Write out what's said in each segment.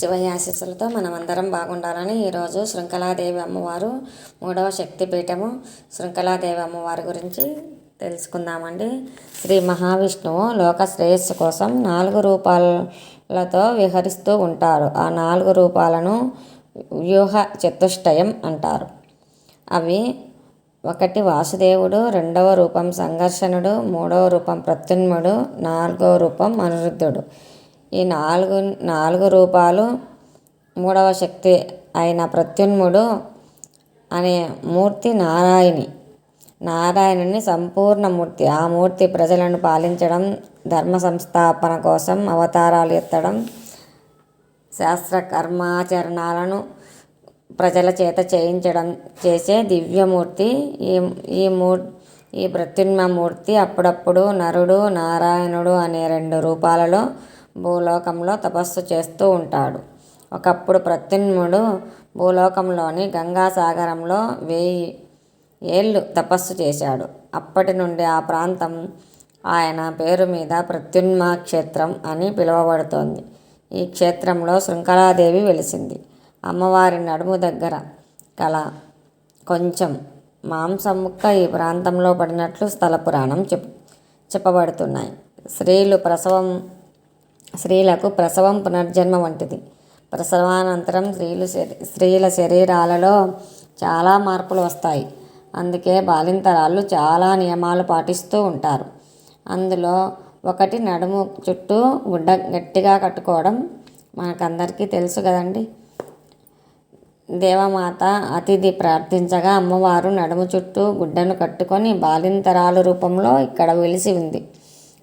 శివయ్య ఆశీస్సులతో మనమందరం బాగుండాలని ఈరోజు శృంఖలాదేవి అమ్మవారు మూడవ శక్తిపీఠము శృంఖలాదేవి అమ్మవారి గురించి తెలుసుకుందామండి. శ్రీ మహావిష్ణువు లోక శ్రేయస్సు కోసం నాలుగు రూపాలతో విహరిస్తూ ఉంటారు. ఆ నాలుగు రూపాలను వ్యూహ చతుష్టయం అంటారు. అవి ఒకటి వాసుదేవుడు రెండవ రూపం సంఘర్షణుడు మూడవ రూపం ప్రత్యున్ముడు నాలుగవ రూపం అనిరుద్ధుడు. ఈ నాలుగు నాలుగు రూపాలు మూడవ శక్తి అయిన ప్రత్యున్ముడు అనే మూర్తి నారాయణి. నారాయణుని సంపూర్ణ మూర్తి. ఆ మూర్తి ప్రజలను పాలించడం ధర్మ సంస్థాపన కోసం అవతారాలు ఎత్తడం శాస్త్ర కర్మాచరణాలను ప్రజల చేత చేయించడం చేసే దివ్యమూర్తి. ఈ ఈ మూ ఈ ప్రత్యున్మూర్తి అప్పుడప్పుడు నరుడు నారాయణుడు అనే రెండు రూపాలలో భూలోకంలో తపస్సు చేస్తూ ఉంటాడు. ఒకప్పుడు ప్రత్యున్ముడు భూలోకంలోని గంగాసాగరంలో వెయ్యి ఏళ్ళు తపస్సు చేశాడు. అప్పటి నుండి ఆ ప్రాంతం ఆయన పేరు మీద ప్రత్యున్మ క్షేత్రం అని పిలువబడుతోంది. ఈ క్షేత్రంలో శృంఖలాదేవి వెలిసింది. అమ్మవారి నడుము దగ్గర కల కొంచెం మాంసం ముక్క ఈ ప్రాంతంలో పడినట్లు స్థల పురాణం చెప్ చెప్పబడుతున్నాయి. స్త్రీలు ప్రసవం స్త్రీలకు ప్రసవం పునర్జన్మ వంటిది. ప్రసవానంతరం స్త్రీలు స్త్రీల శరీరాలలో చాలా మార్పులు వస్తాయి. అందుకే బాలింతరాళ్ళు చాలా నియమాలు పాటిస్తూ ఉంటారు. అందులో ఒకటి నడుము చుట్టూ గుడ్డ గట్టిగా కట్టుకోవడం మనకందరికీ తెలుసు కదండి. దేవమాత అతిథి ప్రార్థించగా అమ్మవారు నడుము చుట్టూ గుడ్డను కట్టుకొని బాలింతరాలు రూపంలో ఇక్కడ వెలిసి ఉంది.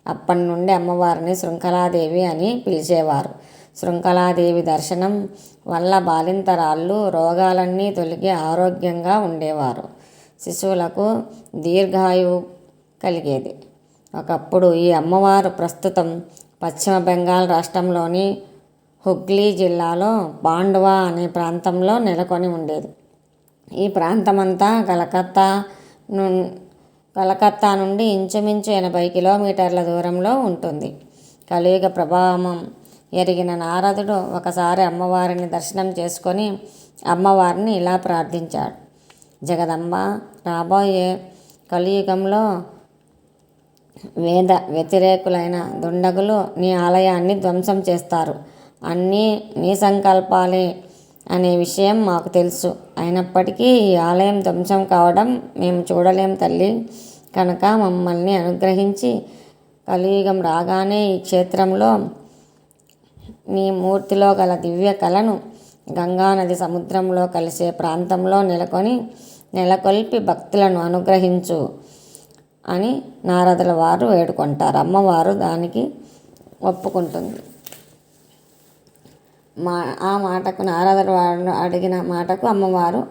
అప్పటి నుండి అమ్మవారిని శృంఖలాదేవి అని పిలిచేవారు. శృంఖలాదేవి దర్శనం వల్ల బాలింతరాళ్ళు రోగాలన్నీ తొలగి ఆరోగ్యంగా ఉండేవారు. శిశువులకు దీర్ఘాయువు కలిగేది. ఒకప్పుడు ఈ అమ్మవారు ప్రస్తుతం పశ్చిమ బెంగాల్ రాష్ట్రంలోని హుగ్లీ జిల్లాలో పాండువా అనే ప్రాంతంలో నెలకొని ఉండేది. ఈ ప్రాంతమంతా కలకత్తా ను కలకత్తా నుండి ఇంచుమించు ఎనభై కిలోమీటర్ల దూరంలో ఉంటుంది. కలియుగ ప్రభావం ఎరిగిన నారదుడు ఒకసారి అమ్మవారిని దర్శనం చేసుకొని అమ్మవారిని ఇలా ప్రార్థించాడు. జగదమ్మ రాబోయే కలియుగంలో వేద వ్యతిరేకులైన దుండగులు నీ ఆలయాన్ని ధ్వంసం చేస్తారు. అన్నీ నీ సంకల్పాలే అనే విషయం మాకు తెలుసు. అయినప్పటికీ ఈ ఆలయం ధ్వంసం కావడం మేము చూడలేం తల్లి. కనుక మమ్మల్ని అనుగ్రహించి కలియుగం రాగానే ఈ క్షేత్రంలో నీ మూర్తిలో గల దివ్య కళను గంగానది సముద్రంలో కలిసే ప్రాంతంలో నెలకొని నెలకొల్పి భక్తులను అనుగ్రహించు అని నారదుల వారు వేడుకుంటారు. అమ్మవారు దానికి ఒప్పుకుంటుంది. మా ఆ మాటకు నారదుల వారు అడిగిన మాటకు అమ్మవారు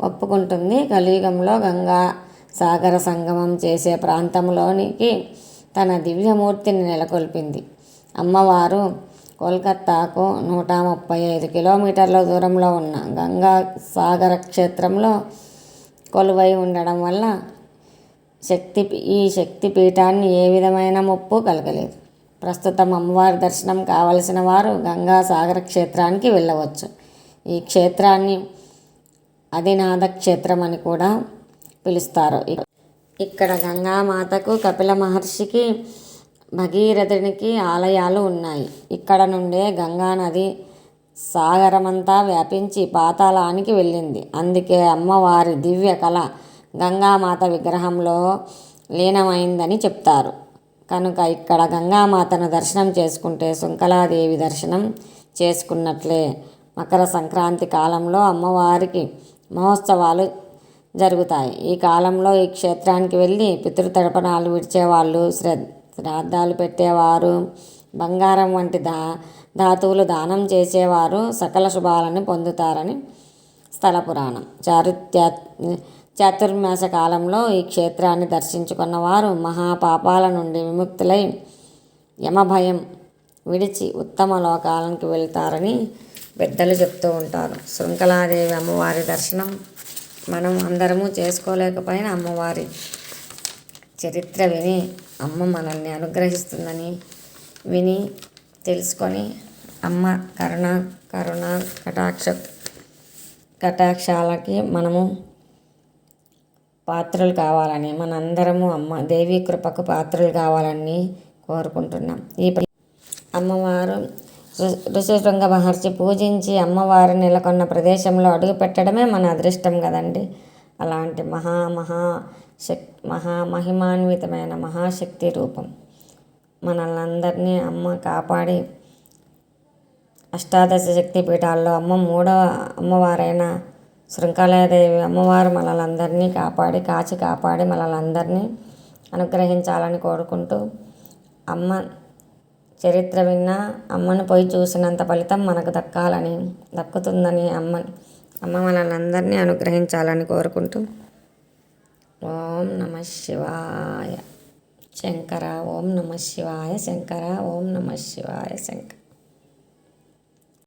ఒప్పుకుంటుంది. కలియుగంలో గంగా సాగర సంగమం చేసే ప్రాంతంలోనికి తన దివ్యమూర్తిని నెలకొల్పింది. అమ్మవారు కోల్కత్తాకు నూట ముప్పై ఐదు కిలోమీటర్ల దూరంలో ఉన్న గంగా సాగర క్షేత్రంలో కొలువై ఉండడం వల్ల శక్తి ఈ శక్తి పీఠాన్ని ఏ విధమైన ముప్పు కలగలేదు. ప్రస్తుతం అమ్మవారి దర్శనం కావలసిన వారు గంగాసాగర క్షేత్రానికి వెళ్ళవచ్చు. ఈ క్షేత్రాన్ని అధినాథ క్షేత్రం అని కూడా పిలుస్తారు. ఇక్కడ గంగామాతకు కపిల మహర్షికి భగీరథునికి ఆలయాలు ఉన్నాయి. ఇక్కడ నుండే గంగా నది సాగరమంతా వ్యాపించి పాతాళానికి వెళ్ళింది. అందుకే అమ్మవారి దివ్య కళ గంగామాత విగ్రహంలో లీనమైందని చెప్తారు. కనుక ఇక్కడ గంగామాతను దర్శనం చేసుకుంటే శుంకలాదేవి దర్శనం చేసుకున్నట్లే. మకర సంక్రాంతి కాలంలో అమ్మవారికి మహోత్సవాలు జరుగుతాయి. ఈ కాలంలో ఈ క్షేత్రానికి వెళ్ళి పితృతర్పణాలు విడిచేవాళ్ళు శ్రాద్ధాలు పెట్టేవారు బంగారం వంటి దా ధాతువులు దానం చేసేవారు సకల శుభాలను పొందుతారని స్థల పురాణం. చారుత్య చాతుర్మాస కాలంలో ఈ క్షేత్రాన్ని దర్శించుకున్న వారు మహాపాపాల నుండి విముక్తులై యమభయం విడిచి ఉత్తమ లోకాలకు వెళ్తారని పెద్దలు చెప్తూ ఉంటారు. శృంఖలాదేవి అమ్మవారి దర్శనం మనం అందరము చేసుకోలేకపోయినా అమ్మవారి చరిత్ర విని అమ్మ మనల్ని అనుగ్రహిస్తుందని విని తెలుసుకొని అమ్మ కరుణ కరుణ కటాక్ష కటాక్షాలకి మనము పాత్రలు కావాలని మనందరము అమ్మ దేవీ కృపకు పాత్రలు కావాలని కోరుకుంటున్నాం. ఈ అమ్మవారు ఋషిశృంగ మహర్షి పూజించి అమ్మవారు నెలకొన్న ప్రదేశంలో అడుగు పెట్టడమే మన అదృష్టం కదండి. అలాంటి మహా మహా శక్ మహా మహిమాన్వితమైన మహాశక్తి రూపం మనల్ని అందరినీ అమ్మ కాపాడి అష్టాదశ శక్తి పీఠాల్లో అమ్మ మూడవ అమ్మవారైన శృంఖలాదేవి అమ్మవారు మనలందరినీ కాపాడి కాచి కాపాడి మనలందరినీ అనుగ్రహించాలని కోరుకుంటూ అమ్మ చరిత్ర విన్నా అమ్మను పోయి చూసినంత ఫలితం మనకు దక్కాలని దక్కుతుందని అమ్మ అమ్మ మనల్ని అనుగ్రహించాలని కోరుకుంటూ ఓం నమ శివాయ శంకర ఓం నమ శివాయ శంకర ఓం నమ శివాయ శంకర.